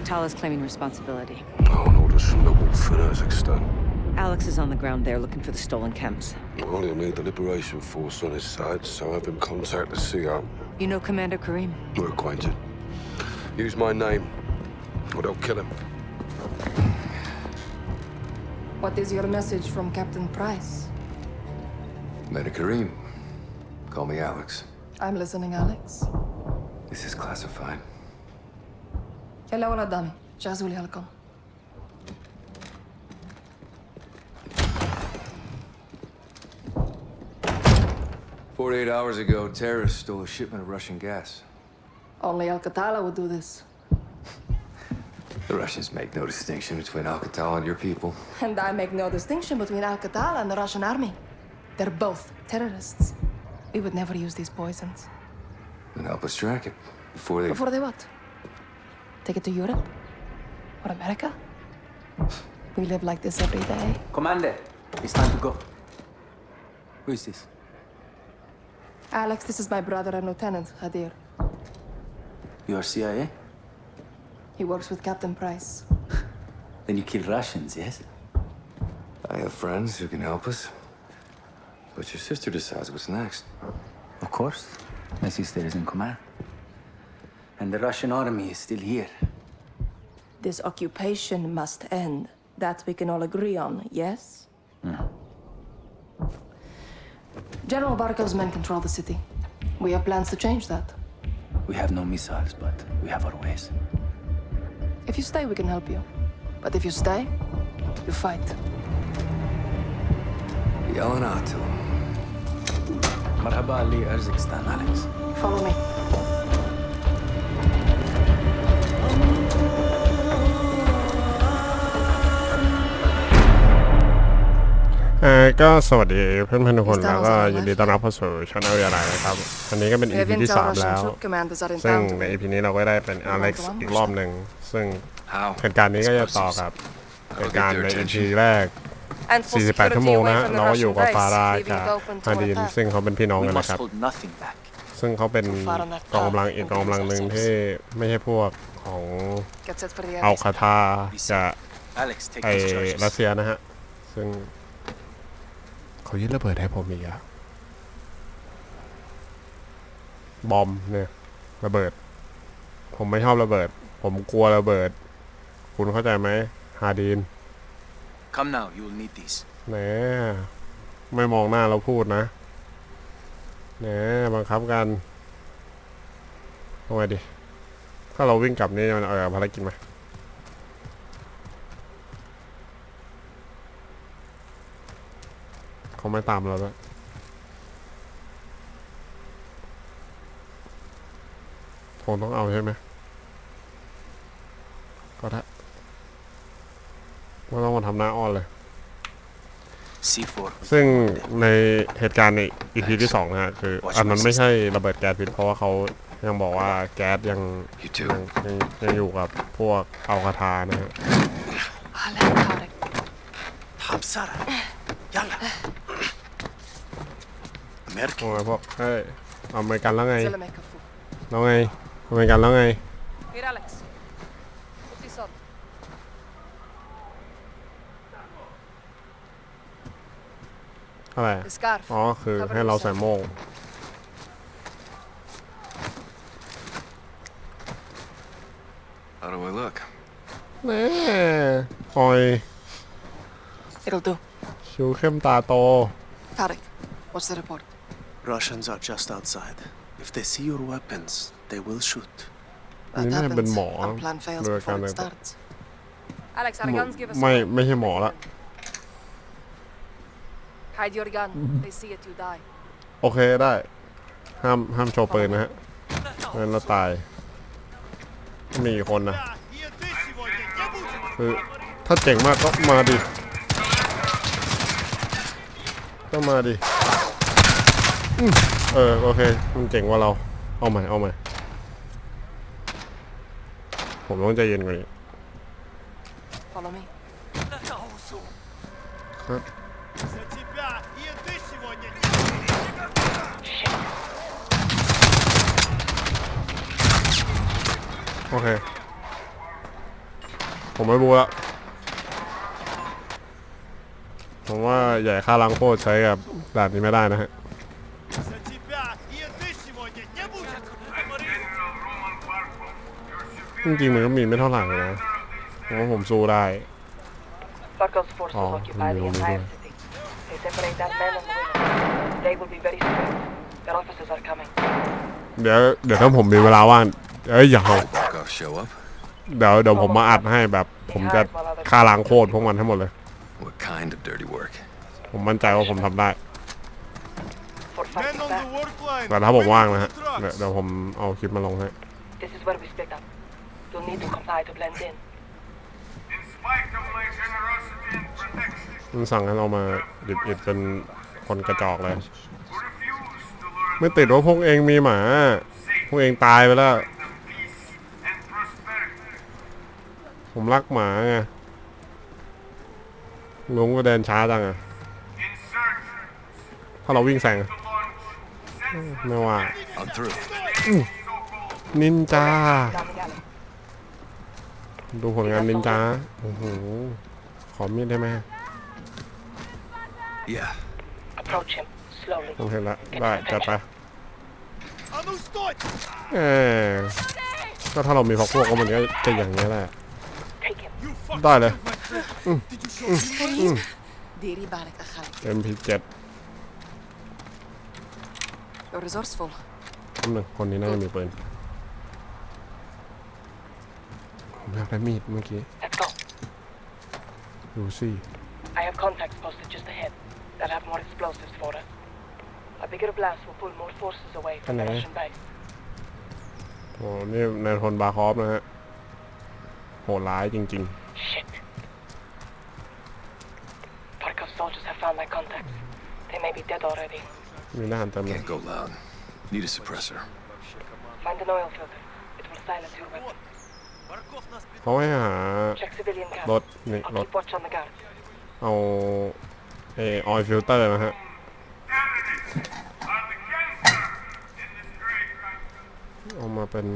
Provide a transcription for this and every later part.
Katal is claiming responsibility. No orders from the wolf in Kazakhstan. Alex is on the ground there looking for the stolen camps. Well, he'll need the Liberation Force on his side, so have him contact the CR. You know Commander Karim? We're acquainted. Use my name, or they'll kill him. What is your message from Captain Price? Commander Karim. Call me Alex. I'm listening, Alex. This is classified. يلا ولد قدامي جهزوا لي Forty-eight hours ago, terrorists stole a shipment of Russian gas. Only Alcatala would do this. The Russians make no distinction between Alcatala and your people. And I make no distinction between Alcatala and the Russian army. They're both terrorists. We would never use these poisons. Then help us track it. Before they... Before they what? take it to Europe? Or America? We live like this every day. Commander, it's time to go. Who is this? Alex, this is my brother and Lieutenant, Hadir. You are CIA? He works with Captain Price. then you kill Russians, yes? I have friends who can help us. But your sister decides what's next. Of course. My sister is in command. And the Russian army is still here. This occupation must end. That we can all agree on, yes? Hmm. General Barkov's men control the city. We have plans to change that. We have no missiles, but we have our ways. If you stay, we can help you. But if you stay, you fight. يا Marhaba, مرحبا لي Alex. ก็สวัสดีเพื่อนเพื่อนทุกคนแล้วก็ยินดีต้อนรับเข้าสู่ช่องเอาอาไรนะครับอันนี้ก็เป็น EP ที่ 3 แล้ว ซึ่งใน EP นี้เราก็ได้เป็นอเล็กซ์อีกรอบหนึ่ง ซึ่งเหตุการณ์นี้ก็จะต่อกับเหตุการณ์ใน EP แรก48ชั่วโมงนะเราอยู่กับฟารากับฮาดีนซึ่งเขาเป็นพี่น้องกันนะครับซึ่งเขาเป็นกองกำลังอีกกองกำลังหนึ่งที่ไม่ใช่พวกของเอาคาทาจะไอรัสเซียนะฮะซึ่งเขายึดระเบิดให้ผมอีกอะบอมเนี่ยระเบิด ผมไม่ชอบระเบิด ผมกลัวระเบิด คุณเข้าใจไหมฮาดีน Come now, you'll need t h e s แหนไม่มองหน้าเราพูดนะแหนบังคับกันทำไมดิ ถ้าเราวิ่งกลับนี่มันเออภารกิจไหมเขาไม่ตามเราแล้วคงต้องเอาใช่ไหม ก็ถ้าม่ต้องมาทำหน้าอ้อนเลย ซึ่งในเหตุการณ์ในอีีที่สองนะฮะ คืออันนั้นไม่ใช่ระเบิดแก๊สพิษเพราะว่าเขายังบอกว่าแก๊สยังยังยังยงอยู่กับพวกเอาคาทานะฮะ t a r ı p s Yalla. โอ้ยพ่อเฮ้ยเอาอเมริกันแล้วไงแล้วไงอเมริกันแล้วไงอะไรอ๋อคือให้เราใส่โม่งแน่คอย It'll do. ชูเข้มตาโต Tarek, what's the report? Russians are just outside. If they see your weapons, they will shoot. That happens. Our plan fails before it starts. Alex, our guns give us. ๆไม่ a- ไม่ใช่หมอละ Hide your gun. They see it, you die. โอเคได้ห้ามห้ามโชว์ปืนนะฮะเงินเราตายมีคนนะคือถ้าเจ๋งมากก็มาดิก็มาดิเออ โอเคมันเจ๋งกว่าเรา เอาใหม่ เอาใหม่ ผมต้องใจเย็นกว่านี้ Follow me. โอเค ผมไม่บูละผมว่าใหญ่ค่าลังโคตรใช้กับแบบนี้ไม่ได้นะฮะจริงมันก็มีไม่เท่าไหร่นะเพราะผมสู้ได้เดี๋ยวเดี๋ยวถ้าผมมีเวลาว่างเด้ยอย่าเขาเดี๋ยวเดี๋ยวผมมาอัดให้แบบผมจะฆ่าล้างโคตรพวกมันทั้งหมดเลย ผมมั่นใจว่าผมทำได้แต่ถ้าผมว่างนะฮะ เดี๋ยวผมเอาคลิปมาลงให้มันสั่งให้เรามาดิบอิดเป็นคนกระจอกเลย ไม่ติดว่าพวกเองมีหมา พวกเองตายไปแล้ว ผมรักหมาไงลุงก็เดินช้าจังอะถ้าเราวิ่งแซงไม่ว่า นินจา ดูผลงานนินจาโอ้โหขอมีดได้ไหมโอเห็นละได้จัดไป เออก็ถ้าเรามีพวกพวกก็มันก็จะอย่างนี้แหละ ได้เลยเอ็มพีเจ็ด You're resourceful. หนึ่งคนนี้น่าจะมีปืนผมอยากได้มีดเมื่อกี้ Let's go. ดูสิ I have contacts posted just ahead. They'll have more explosives for us. A bigger blast will pull more forces away from the Hello. Russian base. โอ้นี่นายทนบาคอฟนะฮะโหดร้ายจริง Shit. of soldiers have found my contacts. They may be dead already. มีหน้าหันเลย Can't go loud. Need a suppressor. Find an oil filter. It will silence your weapon. เขาให้หารถนี่รถเอา เอออยล์ฟิลเตอร์มาฮะเอามาเป็น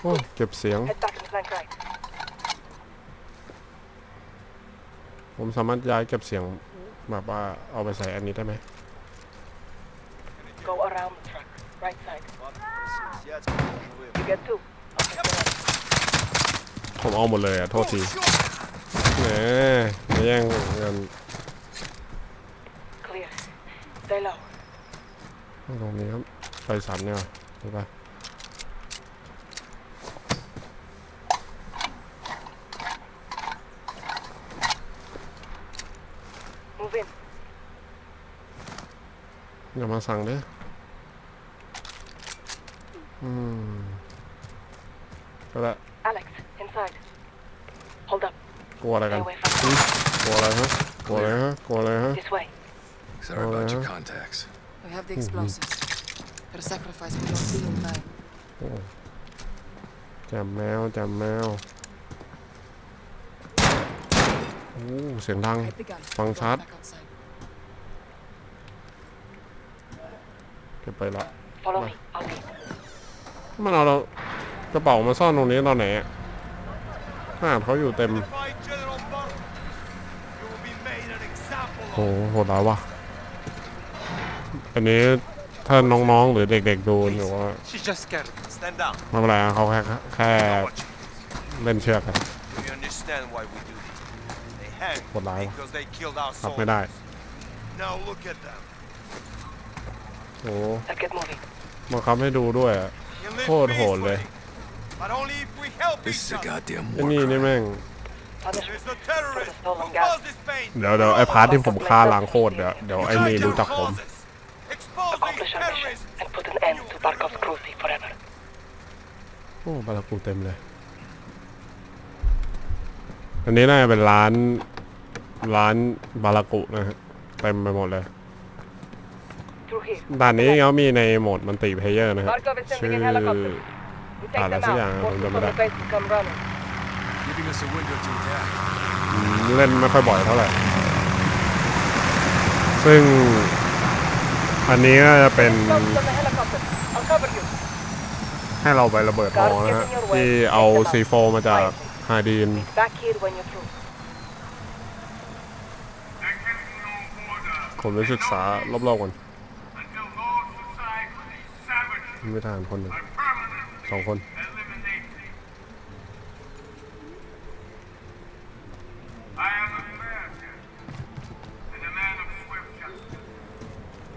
โอ้เก็บเสียง ผมสามารถย้ายเก็บเสียงมาป้าเอาไปใส่อันนี้ได้ไหม Go around. Right side. You get two. ผมเอาหมดเลยอ่ะ โทษทีแหมมาแย่งงินตรงนี้ครับไปสามเนี่ยไปไปอย่ามาสั่งเด้อืมก็แลัวอะไรกันกลัวอะไรฮะกลัวอะไรฮะกลัวอะไรฮะจับแมวจับแมวโอ้เสียงดังฟังชัดขึ้ไปละมมันเอาเรากระเป๋ามาซ่อนตรงนี้ตอนไหนห่้าเขาอยู่เต็มโหโหดายว่ะอันนี้ถ้าน้องๆหรือเด็กๆดูอยู่ว่าไม่เป็นไรเขาแค่แค่เล่นเชือกครัโหดร้ายครับไม่ได้โอ้มาคัำให้ดูด้วยโคตรโหดเลยไอ้นี่นี่แม่งเดี๋ยวเดี๋ยวไอ้พาร์ทที่ผมฆ่าล้างโคตรเดี๋ยวเดี๋ยวไอ้นี่รู้จักผมโอ้บาลากูเต็มเลยอันนี้น่าจะเป็นร้านร้านบาลากุนะฮะเต็มไปหมดเลยด่านนี้เขามีในโหมดมันติเพเยอร์นะครับชื่ออะไรสักอย่างผมจำไม่ได้เล่นไม่ค่อยบ่อยเท่าไหร่ ซึ่งอันนี้ก็จะเป็น ให้เราไประเบิดมอนะฮะที่เอาซีโฟมาจากฮาดีนผมไปศึกษารอบๆก่อนไม่ทานคนหนึ่งสองคน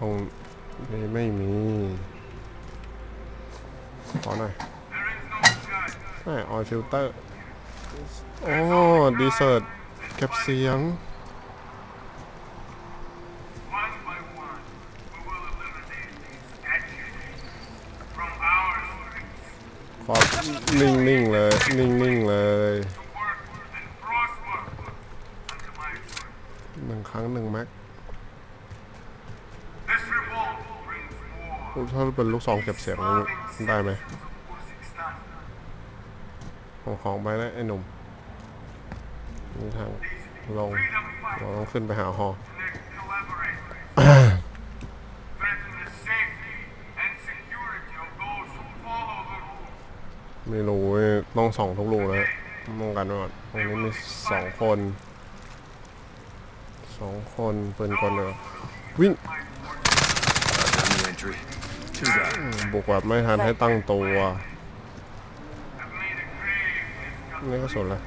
ตรงนี้ไม่มี ขอหน่อย่ออยฟิลเตอร์ โอ้ ดีเซอร์ตเก็บเสียงเป็นลูกซองเก็บเสียงได้ไหมของของไปนะไอ้หนุ่มนี่ทางลงเราต้องขึ้นไปหาหอไม่รู้ต้องสองทุกรูนะมองกันก่อนตรงนี้มีสองคนสองคนเปินกนเลย วิ่งบุกแบบไม่ทันให้ตั้งตัวนี่ก็สนละ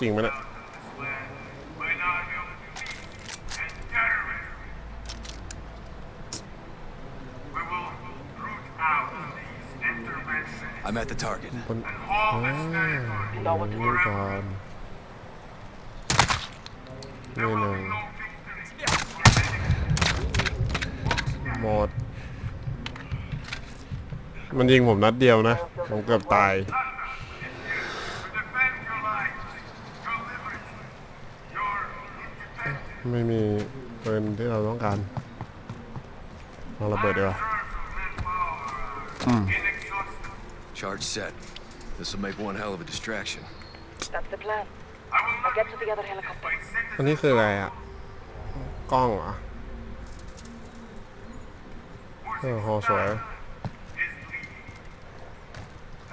จริงไหมเนี่ยคนนี่ก่อนนี่หนึ่งมันยิงผมนัดเดียวนะผมเกือบตาย ไม่มีปืนที่เราต้องการเราระเบิดดีกว่า Charge set. This will make one hell of a distraction. That's the plan. I'll get to the other helicopter. อันนี้คืออะไรอ่ะ กล้องเหรอเออโหสวย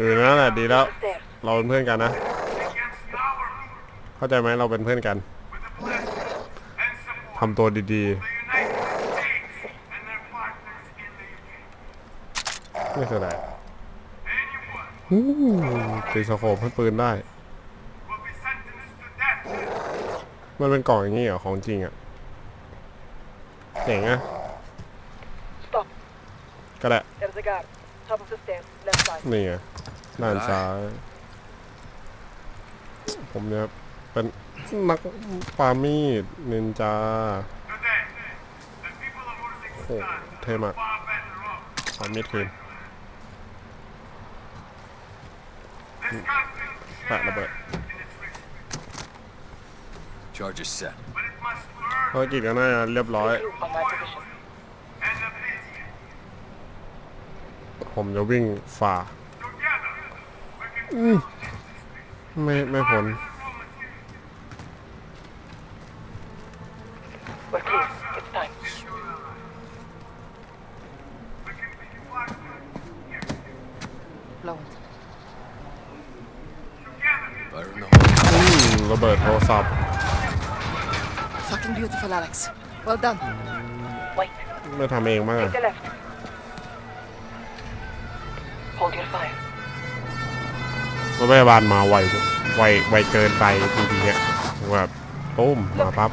ออนั่นแหละดีแล้ว เราเป็นเพื่อนกันนะ เข้าใจไหมเราเป็นเพื่อนกันทำตัวดีๆไม่เสียดายตีสโคปให้ปืนได้ มันเป็นกล่องอย่างนี้เหรอของจริงอ่ะเจ๋งอ่ะก็แหละนี่ไงด้านซ้าย ผมเนี่ยเป็นนักปามีดนินจาโหเท่มากปามีดคืนแปะระเบิด Charges set. ภารกิจก็น่าะเรียบร้อย ผมจะวิ่งฝ่าไม่ไม่ผลลงอืมระเบิดโทรศัพท์ Fucking beautiful, Alex. Well done. Wait. ไม่ทำเองมาก take the left. Hold your fire. รถพยาบาลมาไวไวไวเกินไปทีเนี่ยแบบตุ้มมาปั๊บ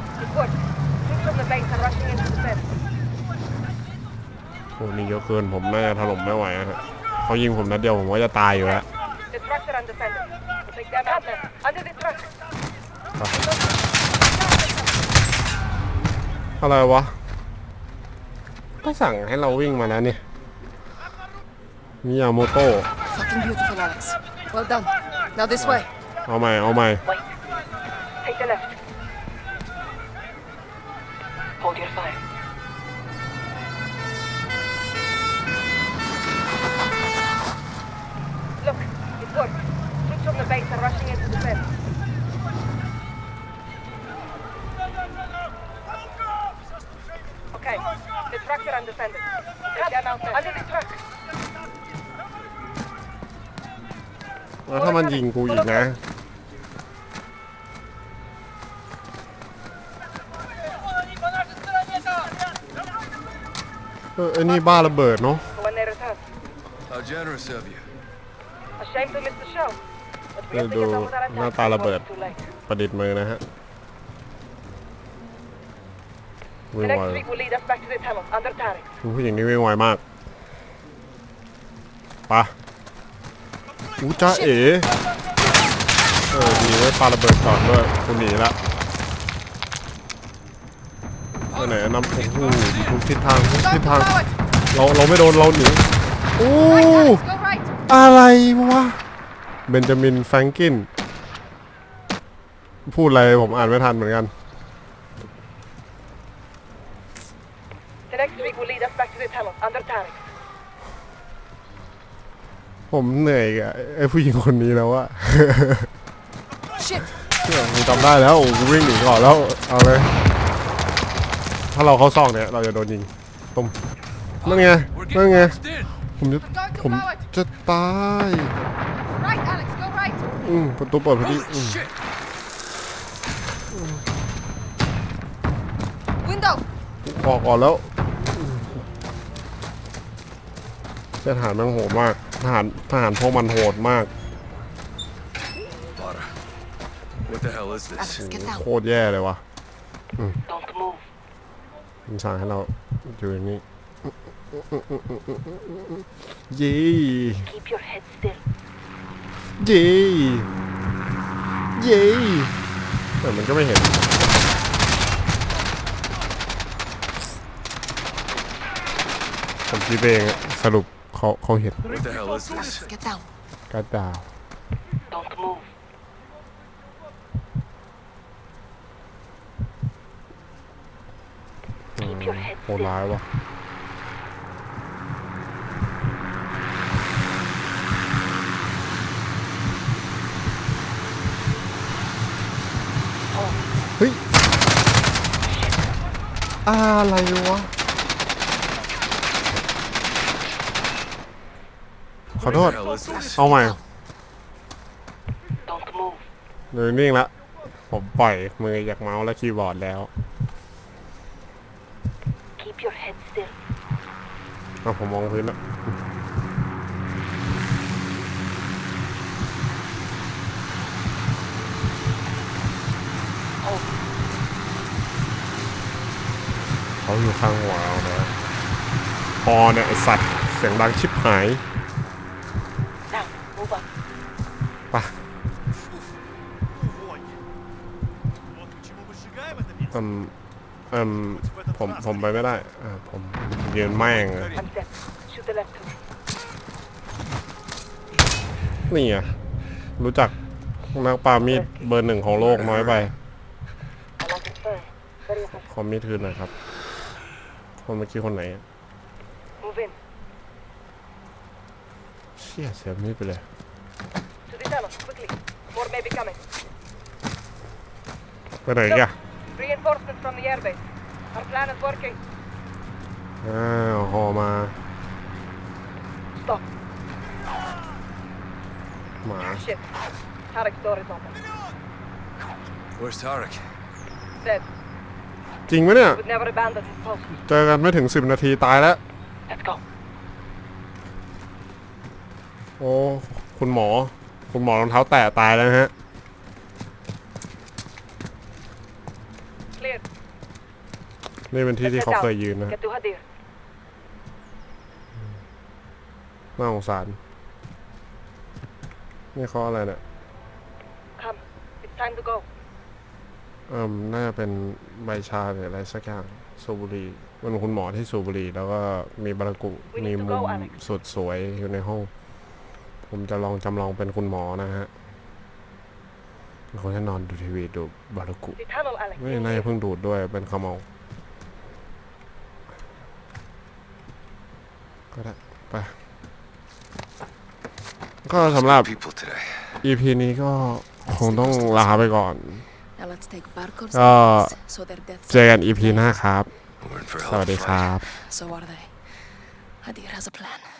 โอ้นี่เยอะเกินผมน่าจะถล่มไม่ไหวครฮะเขายิงผมนัดเดียวผมก็จะตายอยู่แล้วอะไรวะก็สั่งให้เราวิ่งมาแล้วนี่มิยาโมโต Well done. Now this way. Oh my, Oh my. Wait. Take the left. แล้วถ้ามันยิงกูอีกนะเออไอ้นี่บ้าระเบิดเนาะ Манера так. How generous of you. Ashamed to miss the show. But we have to get ดู someone that หน้า attacked ตาระเบิด before it's too late. ประดิษฐ์มือนะฮะไม่ The ไหว next week will lead us back to the tunnel under Tarek. คุณผู้หญิงนี่ไม่ไหวมากไปะอู้จ้าเอ๋เออดีไว้ปาระเบิดก่อนด้วยกูหนีละเออไหนนำโอ้โหทุกทิศทางทุกทิศทางเราเราไม่โดน เราหนีโอ้อะไรวะ เบนจามินแฟรงกิน พูดอะไรผมอ่านไม่ทันเหมือนกันผมเหนื่อยกับไอ้ผู้หญิงคนนี้แล้วอะเชื่อกจำได้แล้วกูวิ่งหนีก่อนแล้วเอาเลย ถ้าเราเข้าซอกเนี่ยเราจะโดนยิงตุ้มนั่นไงนั่นไง ผมจะผมจะตายอืมประตูเปิดพอดีอืม Window ออกก่อนแล้วทหารมันโหดมาก ทหารทหารพวกมันโหดมาก โคตรแย่เลยวะมันสั่งให้เราอยู่อย่างนี้ยี่ยี่ยี่แต่มันก็ไม่เห็นผมคิดปเองสรุปเขาเขาเห็นกระดาวมโหร้ายว่ะเฮ้ยอะไรวะขอโทษ เอาใหม่เดินิ่งละ ผมปล่อยมือจากเมาส์และคีย์บอร์ดแล้วเอาผมมองพื้นละเขาอยู่ข้างหัวเราเลยพอเนี่ยไอสัตว์เสียงดังชิบหายะอืมอืมผมผมไปไม่ได้อ่าผมยืนแม่งนี่อ่ะรู้จักนักปามีดเบอร์หนึ่งของโลกน้อยไปคอมมีดคืนหน่อยครับคนเมื่อกี้คนไหนเชี่ยเสียมีดไปเลย may be coming. ไปไหนอ่ะ Reinforcements from the airbase. Our plan is working. Oh, าวหอ Stop. หมา Shit. Tarek's door is open. Where's Tarek? Dead. จริงไหมเนี่ยเจอกันไม่ถึง 10 นาที ตายแล้ว โอ้ คุณหมอคุณหมอรองเท้าแตะตายแล้วฮะ นี่เป็นที่ที่เขาเคยยืนนะน่าสงสาร นี่เขาอะไรเนี่ยอืมน่าจะเป็นใบชาหรืออะไรสักอย่างสูบุรี มันคุณหมอที่สูบุรี แล้วก็มีบารากุ มีมุมสุดสวยอยู่ในห้องผมจะลอง จำลองเป็นคุณหมอนะฮะเขาจ่นอนดูทีวีดูบารุกุไม่น่าจะเพิ่งดูดด้วยเป็นขมองก็ได้ไปก็สำหรับ EP นี้ก็คงต้องลาไปก่อนก็เจอกัน EP หน้าครับ สวัสดีครับ